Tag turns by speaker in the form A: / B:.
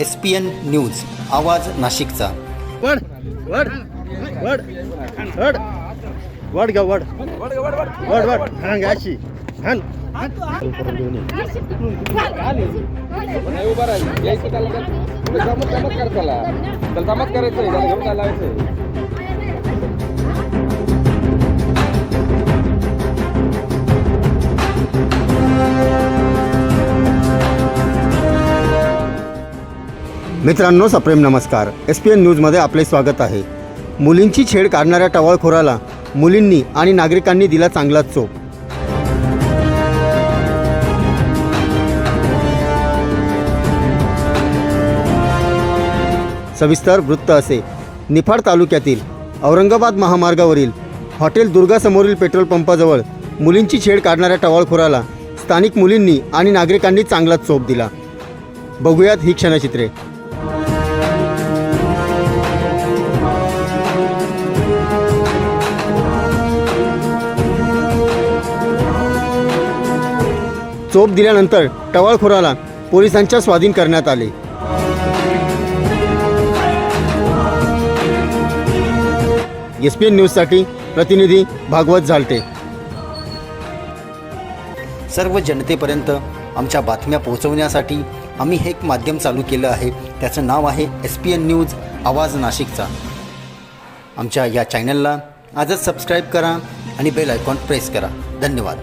A: S P N news आवाज नाशिकचा.
B: वड वड वड वड वड ग वड. वड वड हांग अशी हान
C: नाही उभा राहील. यायचं त्याला. जमत जमत त्याला. करायचं त्याला घेऊन चालायचं
B: मित्रांनो सप्रेम नमस्कार. एस पी एन न्यूजमध्ये आपले स्वागत आहे. मुलींची छेड काढणाऱ्या टवाळखोराला मुलींनी आणि नागरिकांनी दिला चांगलाच चोप. सविस्तर वृत्त असे. निफाड तालुक्यातील औरंगाबाद महामार्गावरील हॉटेल दुर्गासमोरील पेट्रोल पंपाजवळ मुलींची छेड काढणाऱ्या टवाळखोराला स्थानिक मुलींनी आणि नागरिकांनी चांगलाच चोप दिला. बघूयात ही क्षणचित्रे. चोप दिल्यानंतर टवाळखोराला पोलिसांच्या स्वाधीन करण्यात आले. एस पी एन न्यूजसाठी प्रतिनिधी भागवत झालटे
A: सर्व जनतेपर्यंत आमच्या बातम्या पोहोचवण्यासाठी आम्ही हे एक माध्यम चालू केलं आहे. त्याचं नाव आहे एस पी एन न्यूज आवाज नाशिकचा. आमच्या या चॅनलला आजच सबस्क्राईब करा आणि बेल आयकॉन प्रेस करा. धन्यवाद.